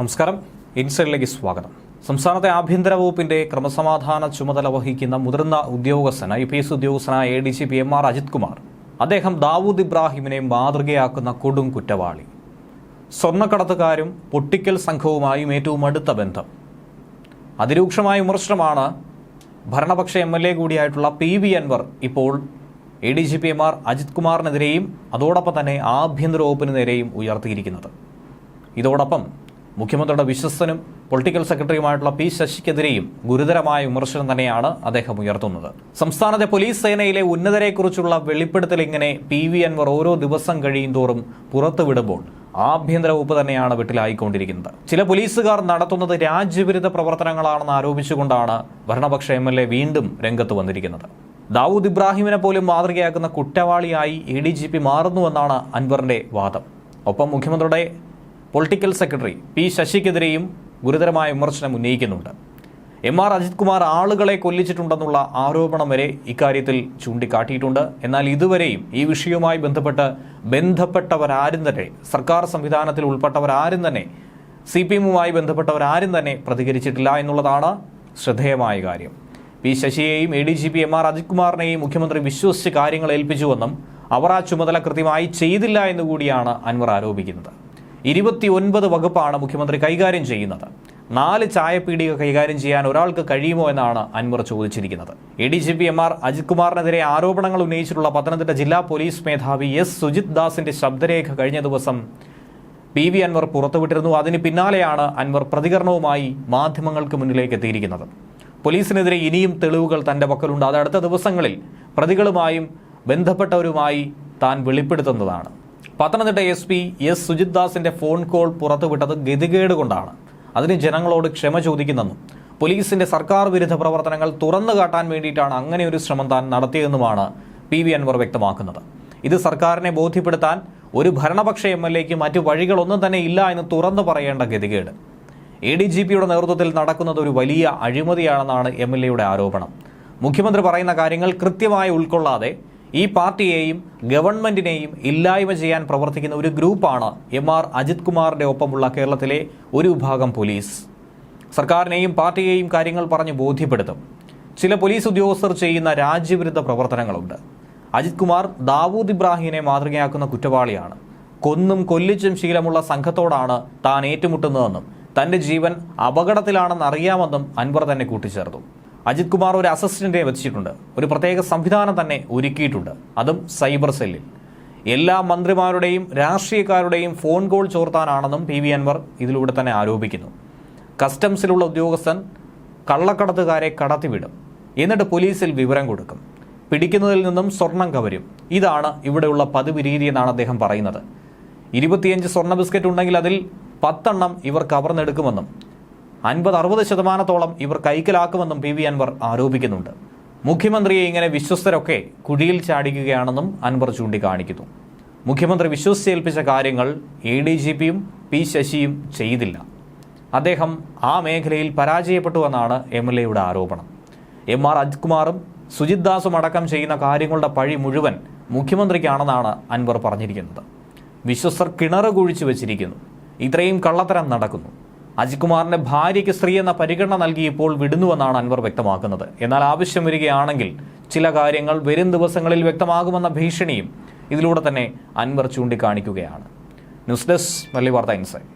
നമസ്കാരം. ഇൻസൈഡിലേക്ക് സ്വാഗതം. സംസ്ഥാനത്തെ ആഭ്യന്തര വകുപ്പിന്റെ ക്രമസമാധാന ചുമതല വഹിക്കുന്ന മുതിർന്ന ഉദ്യോഗസ്ഥൻ ഐ പി എസ് ഉദ്യോഗസ്ഥനായ A D G P M R Ajith Kumar. അദ്ദേഹം ദാവൂദ് ഇബ്രാഹിമിനെ മാതൃകയാക്കുന്ന കൊടും കുറ്റവാളി. സ്വർണക്കടത്തുകാരും പൊട്ടിക്കൽ സംഘവുമായും ഏറ്റവും അടുത്ത ബന്ധം. അതിരൂക്ഷമായ വിമർശനമാണ് ഭരണപക്ഷ എം എൽ എ കൂടിയായിട്ടുള്ള പി വി അൻവർ ഇപ്പോൾ A D G P M R Ajith കുമാറിനെതിരെയും അതോടൊപ്പം തന്നെ ആഭ്യന്തര വകുപ്പിന് നേരെയും ഉയർത്തിയിരിക്കുന്നത്. ഇതോടൊപ്പം മുഖ്യമന്ത്രിയുടെ വിശ്വസ്തനും പൊളിറ്റിക്കൽ സെക്രട്ടറിയുമായിട്ടുള്ള പി ശശിക്കെതിരെയും ഗുരുതരമായ വിമർശനം തന്നെയാണ് അദ്ദേഹം ഉയർത്തുന്നത്. സംസ്ഥാനത്തെ പോലീസ് സേനയിലെ ഉന്നതരെക്കുറിച്ചുള്ള വെളിപ്പെടുത്തൽ ഇങ്ങനെ പി വി അൻവർ ഓരോ ദിവസം കഴിയും തോറും പുറത്തുവിടുമ്പോൾ ആഭ്യന്തര വകുപ്പ് തന്നെയാണ് വീട്ടിലായിക്കൊണ്ടിരിക്കുന്നത്. ചില പോലീസുകാർ നടത്തുന്നത് രാജ്യവിരുദ്ധ പ്രവർത്തനങ്ങളാണെന്ന് ആരോപിച്ചുകൊണ്ടാണ് ഭരണപക്ഷ എം എൽ എ വീണ്ടും രംഗത്ത് വന്നിരിക്കുന്നത്. ദാവൂദ് ഇബ്രാഹിമിനെ പോലും മാതൃകയാക്കുന്ന കുറ്റവാളിയായി എ ഡി ജി പി മാറുന്നുവെന്നാണ് അൻവറിന്റെ വാദം. ഒപ്പം മുഖ്യമന്ത്രിയുടെ പൊളിറ്റിക്കൽ സെക്രട്ടറി പി ശശിക്കെതിരെയും ഗുരുതരമായ വിമർശനം ഉന്നയിക്കുന്നുണ്ട്. എം ആർ അജിത് കുമാർ ആളുകളെ കൊല്ലിച്ചിട്ടുണ്ടെന്നുള്ള ആരോപണം വരെ ഇക്കാര്യത്തിൽ ചൂണ്ടിക്കാട്ടിയിട്ടുണ്ട്. എന്നാൽ ഇതുവരെയും ഈ വിഷയവുമായി ബന്ധപ്പെട്ട് ബന്ധപ്പെട്ടവരാരും തന്നെ സർക്കാർ സംവിധാനത്തിൽ ഉൾപ്പെട്ടവരാരും തന്നെ സി പി എമ്മുമായി ബന്ധപ്പെട്ടവരാരും തന്നെ പ്രതികരിച്ചിട്ടില്ല എന്നുള്ളതാണ് ശ്രദ്ധേയമായ കാര്യം. P ശശിയെയും A D G P M R Ajith കുമാറിനെയും മുഖ്യമന്ത്രി വിശ്വസിച്ച് കാര്യങ്ങൾ ഏൽപ്പിച്ചുവെന്നും അവർ ആ ചുമതല കൃത്യമായി ചെയ്തില്ല എന്നുകൂടിയാണ് അൻവർ ആരോപിക്കുന്നത്. ഇരുപത്തി ഒൻപത് വകുപ്പാണ് മുഖ്യമന്ത്രി കൈകാര്യം ചെയ്യുന്നത്. നാല് ചായപ്പീടിക കൈകാര്യം ചെയ്യാൻ ഒരാൾക്ക് കഴിയുമോ എന്നാണ് അൻവർ ചോദിച്ചിരിക്കുന്നത്. A D G P M R Ajith കുമാറിനെതിരെ ആരോപണങ്ങൾ ഉന്നയിച്ചിട്ടുള്ള പത്തനംതിട്ട ജില്ലാ പോലീസ് മേധാവി എസ് സുജിത് ദാസിന്റെ ശബ്ദരേഖ കഴിഞ്ഞ ദിവസം പി വി അൻവർ പുറത്തുവിട്ടിരുന്നു. അതിന് പിന്നാലെയാണ് അൻവർ പ്രതികരണവുമായി മാധ്യമങ്ങൾക്ക് മുന്നിലേക്ക് എത്തിയിരിക്കുന്നത്. പോലീസിനെതിരെ ഇനിയും തെളിവുകൾ തന്റെ പക്കലുണ്ട്. അത് അടുത്ത ദിവസങ്ങളിൽ പ്രതികളുമായും ബന്ധപ്പെട്ടവരുമായി താൻ വെളിപ്പെടുത്തുന്നതാണ്. Pathanamthitta S P S Sujith ദാസിന്റെ phone call പുറത്തുവിട്ടത് ഗതികേട് കൊണ്ടാണ്. അതിന് ജനങ്ങളോട് ക്ഷമ ചോദിക്കുന്നെന്നും പോലീസിന്റെ സർക്കാർ വിരുദ്ധ പ്രവർത്തനങ്ങൾ തുറന്നു കാട്ടാൻ വേണ്ടിയിട്ടാണ് അങ്ങനെ ഒരു ശ്രമം താൻ നടത്തിയതെന്നുമാണ് പി വി അൻവർ വ്യക്തമാക്കുന്നത്. ഇത് സർക്കാരിനെ ബോധ്യപ്പെടുത്താൻ ഒരു ഭരണപക്ഷ എം എൽ എക്ക് മറ്റു വഴികളൊന്നും തന്നെ ഇല്ല എന്ന് തുറന്നു പറയേണ്ട ഗതികേട്. എ ഡി ജി പിയുടെ നേതൃത്വത്തിൽ നടക്കുന്നത് ഒരു വലിയ അഴിമതിയാണെന്നാണ് എം എൽ എയുടെ ആരോപണം. മുഖ്യമന്ത്രി പറയുന്ന കാര്യങ്ങൾ കൃത്യമായി ഉൾക്കൊള്ളാതെ ഈ പാർട്ടിയെയും ഗവൺമെന്റിനെയും ഇല്ലായ്മ ചെയ്യാൻ പ്രവർത്തിക്കുന്ന ഒരു ഗ്രൂപ്പാണ് എം ആർ അജിത് കുമാറിന്റെ ഒപ്പമുള്ള കേരളത്തിലെ ഒരു വിഭാഗം പോലീസ്. സർക്കാരിനെയും പാർട്ടിയെയും കാര്യങ്ങൾ പറഞ്ഞ് ബോധ്യപ്പെടുത്തും. ചില പോലീസ് ഉദ്യോഗസ്ഥർ ചെയ്യുന്ന രാജ്യവിരുദ്ധ പ്രവർത്തനങ്ങളുണ്ട്. അജിത് കുമാർ ദാവൂദ് ഇബ്രാഹിമിനെ മാതൃകയാക്കുന്ന കുറ്റവാളിയാണ്. കൊന്നും കൊല്ലിച്ചും ശീലമുള്ള സംഘത്തോടാണ് താൻ ഏറ്റുമുട്ടുന്നതെന്നും തന്റെ ജീവൻ അപകടത്തിലാണെന്ന് അറിയാമെന്നും അൻവർ തന്നെ കൂട്ടിച്ചേർത്തു. അജിത് കുമാർ ഒരു അസിസ്റ്റന്റിനെ വെച്ചിട്ടുണ്ട്. ഒരു പ്രത്യേക സംവിധാനം തന്നെ ഒരുക്കിയിട്ടുണ്ട്. അതും സൈബർ സെല്ലിൽ. എല്ലാ മന്ത്രിമാരുടെയും രാഷ്ട്രീയക്കാരുടെയും ഫോൺ കോൾ ചോർത്താനാണെന്നും പി വി അൻവർ ഇതിലൂടെ തന്നെ ആരോപിക്കുന്നു. കസ്റ്റംസിലുള്ള ഉദ്യോഗസ്ഥൻ കള്ളക്കടത്തുകാരെ കടത്തിവിടും. എന്നിട്ട് പോലീസിൽ വിവരം കൊടുക്കും. പിടിക്കുന്നതിൽ നിന്നും സ്വർണം കവരും. ഇതാണ് ഇവിടെയുള്ള പതിവ് രീതി എന്നാണ് അദ്ദേഹം പറയുന്നത്. ഇരുപത്തിയഞ്ച് സ്വർണ ബിസ്ക്കറ്റ് ഉണ്ടെങ്കിൽ അതിൽ പത്തെണ്ണം ഇവർ കവർന്നെടുക്കുമെന്നും അൻപത് അറുപത് ശതമാനത്തോളം ഇവർ കൈക്കലാക്കുമെന്നും പി വി അൻവർ ആരോപിക്കുന്നുണ്ട്. മുഖ്യമന്ത്രിയെ ഇങ്ങനെ വിശ്വസ്തരൊക്കെ കുഴിയിൽ ചാടിക്കുകയാണെന്നും അൻവർ ചൂണ്ടിക്കാണിക്കുന്നു. മുഖ്യമന്ത്രി വിശ്വസിച്ചേൽപ്പിച്ച കാര്യങ്ങൾ എ ഡി ജി പിയും പി ശശിയും ചെയ്തില്ല. അദ്ദേഹം ആ മേഖലയിൽ പരാജയപ്പെട്ടുവെന്നാണ് എം എൽ എയുടെ ആരോപണം. എം ആർ അജ്കുമാറും സുജിത് ദാസും അടക്കം ചെയ്യുന്ന കാര്യങ്ങളുടെ പഴി മുഴുവൻ മുഖ്യമന്ത്രിക്കാണെന്നാണ് അൻവർ പറഞ്ഞിരിക്കുന്നത്. വിശ്വസ്തർ കിണറ് കുഴിച്ചു വച്ചിരിക്കുന്നു. ഇത്രയും കള്ളത്തരം നടക്കുന്നു. അജിത്കുമാറിന്റെ ഭാര്യയ്ക്ക് സ്ത്രീ എന്ന പരിഗണന നൽകി ഇപ്പോൾ വിടുന്നുവെന്നാണ് അൻവർ വ്യക്തമാക്കുന്നത്. എന്നാൽ ആവശ്യം വരികയാണെങ്കിൽ ചില കാര്യങ്ങൾ വരും ദിവസങ്ങളിൽ വ്യക്തമാകുമെന്ന ഭീഷണിയും ഇതിലൂടെ തന്നെ അൻവർ ചൂണ്ടിക്കാണിക്കുകയാണ്. ന്യൂസ് ഡെസ്ക് വാർത്ത ഇൻസൈറ്റ്